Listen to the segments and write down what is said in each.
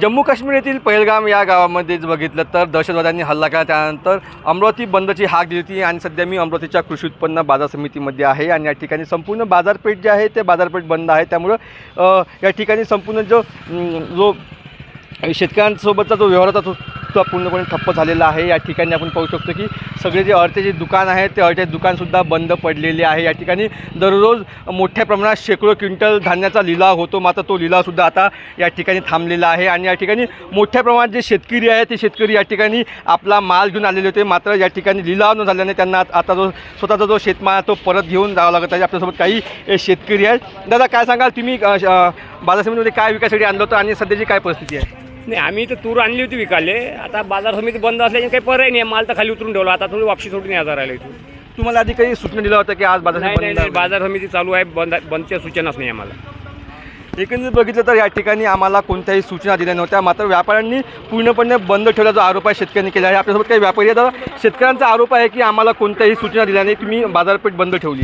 जम्मू काश्मीर येथील पहिलगाम या गावामध्ये जर बघितलं तर दहशतवाद्यांनी हल्ला केला. त्यानंतर अमरावती बंदची हाक दिली होती आणि सध्या मी अमरावतीच्या कृषी उत्पन्न बाजार समितीमध्ये आहे आणि या ठिकाणी संपूर्ण बाजारपेठ जे आहे ते बाजारपेठ बंद आहे. त्यामुळं या ठिकाणी संपूर्ण जो जो शेतकऱ्यांसोबतचा जो व्यवहार होता तो तो पूर्णपणे ठप्प झालेला आहे. या ठिकाणी आपण पाहू शकतो की सगळे जे अळतेचे दुकान आहे ते अळते दुकानसुद्धा बंद पडलेले आहे. या ठिकाणी दररोज मोठ्या प्रमाणात शेकडो क्विंटल धान्याचा लिलाव होतो. मात्र तो लिलावसुद्धा आता या ठिकाणी थांबलेला आहे आणि या ठिकाणी मोठ्या प्रमाणात जे शेतकरी आहे ते शेतकरी या ठिकाणी आपला माल घेऊन आलेले होते. मात्र या ठिकाणी लिलाव न झाल्याने त्यांना आता जो स्वतःचा जो शेतमाल आहे तो परत घेऊन जावा लागत आहे. आपल्यासोबत काही शेतकरी आहेत. दादा काय सांगाल? तुम्ही श- बाजार समितीमध्ये काय विकासाठी आणलं होतं आणि सध्याची काय परिस्थिती आहे? नाही आम्ही तर तूर आणली होती विकाले आता बाजार समिती बंद असल्याने काही पर्याय नाही माल तर खाली उतरून ठेवला. आता थोडी वापशी सोडून यायला राहिलो इथून. तुम्हाला आधी काही सूचना दिल्या होत्या की आज बाजार नाही नाही बंद नाही? बाजार समिती चालू आहे बंद बंदच्या सूचनाच नाही आम्हाला. एकंदरीत बघितलं तर या ठिकाणी आम्हाला कोणत्याही सूचना दिल्या नव्हत्या. मात्र व्यापाऱ्यांनी पूर्णपणे बंद ठेवल्याचा आरोप आहे शेतकऱ्यांनी केला आहे. आपल्यासोबत काही व्यापारी आहेत. दादा शेतकऱ्यांचा आरोप आहे की आम्हाला कोणत्याही सूचना दिल्या नाही. तुम्ही बाजारपेठ बंद ठेवली.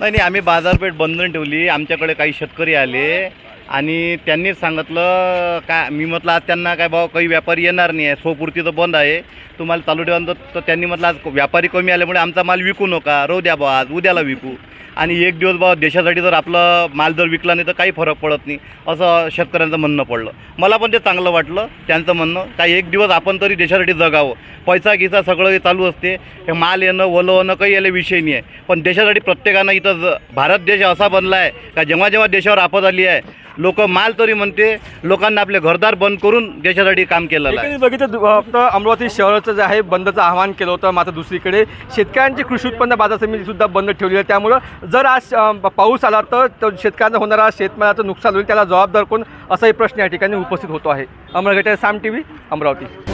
नाही नाही आम्ही बाजारपेठ बंद ठेवली. आमच्याकडे काही शेतकरी आले. आणि त्यांनीच सांगितलं काय मी म्हटलं आज त्यांना काय भाऊ काही व्यापारी येणार नाही आहे. स्वपूर्ती तर बंद आहे. तुम्हाला चालू ठेवा. तर तर त्यांनी म्हटलं आज व्यापारी कमी आल्यामुळे आमचा माल विकू नका. रो द्या बा आज उद्याला विकू. आणि एक दिवस बा देशासाठी जर आपलं माल जर विकला नाही तर काही फरक पडत नाही. असं शेतकऱ्यांचं म्हणणं पडलं. मला पण ते चांगलं वाटलं त्यांचं म्हणणं. काय एक दिवस आपण तरी देशासाठी जगावं. पैसा गिसा सगळं हे चालू असते. हे माल येणं वलं होणं काही याला विषय नाही आहे. पण देशासाठी प्रत्येकानं इथं ज भारत देश असा बनला आहे का जेव्हा जेव्हा देशावर आपत आली आहे लोक माल तरी म्हणते लोकांना आपले घरदार बंद करून देशासाठी काम केलेलं आहे. बघितलं दु- फक्त अमरावती शहराचं जे आहे बंदचं आवाहन केलं होतं मात्र दुसरीकडे शेतकऱ्यांची कृषी उत्पन्न बाजार समिती सुद्धा बंद ठेवली आहे. त्यामुळं जर आज पाऊस आला तर शेतकऱ्यांना होणारा शेतमालाचं नुकसान होईल त्याला जबाबदार कोण? असाही प्रश्न या ठिकाणी उपस्थित होतो आहे. Amargate Saam T V Amravati.